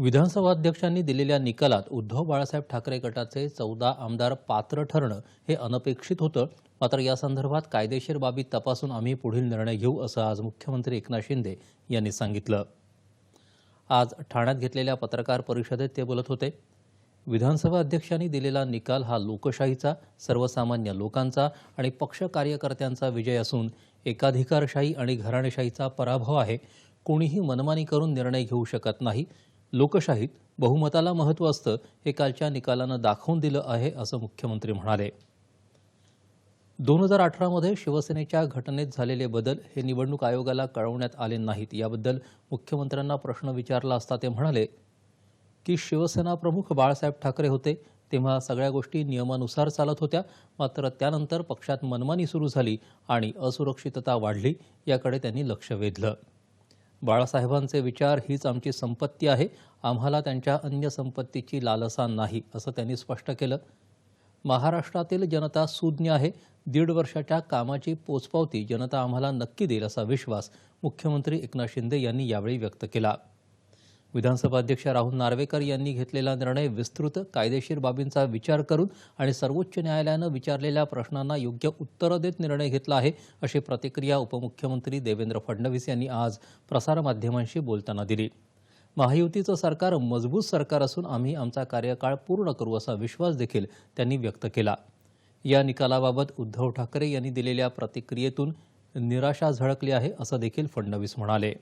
विधानसभा अध्यक्षांनी दिलेल्या निकालात उद्धव बाळासाहेब ठाकरे गटाचे चौदा आमदार पात्र ठरणं हे अनपेक्षित होतं. मात्र या संदर्भात कायदेशीर बाबी तपासून आम्ही पुढील निर्णय घेऊ असं आज मुख्यमंत्री एकनाथ शिंदे यांनी सांगितलं. आज ठाण्यात घेतलेल्या पत्रकार परिषदेत ते बोलत होते. विधानसभा अध्यक्षांनी दिलेला निकाल हा लोकशाहीचा सर्वसामान्य लोकांचा आणि पक्ष कार्यकर्त्यांचा विजय असून एकाधिकारशाही आणि घराणेशाहीचा पराभव आहे. कोणीही मनमानी करून निर्णय घेऊ शकत नाही. लोकशाहीत बहुमताला महत्त्व असतं हे कालच्या निकालानं दाखवून दिलं आहे असं मुख्यमंत्री म्हणाले. दोन हजार अठरामध्ये शिवसेनेच्या घटनेत झालेले बदल हे निवडणूक आयोगाला कळवण्यात आले नाहीत. याबद्दल मुख्यमंत्र्यांना प्रश्न विचारला असता ते म्हणाले की शिवसेना प्रमुख बाळासाहेब ठाकरे होते तेव्हा सगळ्या गोष्टी नियमानुसार चालत होत्या. मात्र त्यानंतर पक्षात मनमानी सुरू झाली आणि असुरक्षितता वाढली याकडे त्यांनी लक्ष वेधलं. बाळासाहेबांचे विचार हीच आमची संपत्ती आहे. आम्हाला त्यांच्या अन्य संपत्तीची लालसा नाही असं त्यांनी स्पष्ट केलं. महाराष्ट्रातील जनता सुज्ञ आहे. दीड वर्षाच्या कामाची पोचपावती जनता आम्हाला नक्की देईल असा विश्वास मुख्यमंत्री एकनाथ शिंदे यांनी यावेळी व्यक्त केला. विधानसभा अध्यक्ष राहुल नार्वेकर यांनी घेतलेला निर्णय विस्तृत कायदेशीर बाबींचा विचार करून आणि सर्वोच्च न्यायालयानं विचारलेल्या प्रश्नांना योग्य उत्तरं देत निर्णय घेतला आहे अशी प्रतिक्रिया उपमुख्यमंत्री देवेंद्र फडणवीस यांनी आज प्रसारमाध्यमांशी बोलताना दिली. महायुतीचं सरकार मजबूत सरकार असून आम्ही आमचा कार्यकाळ पूर्ण करू असा विश्वास देखील त्यांनी व्यक्त केला. या निकालाबाबत उद्धव ठाकरे यांनी दिलेल्या प्रतिक्रियेतून निराशा झळकली आहे असं देखील फडणवीस म्हणाले.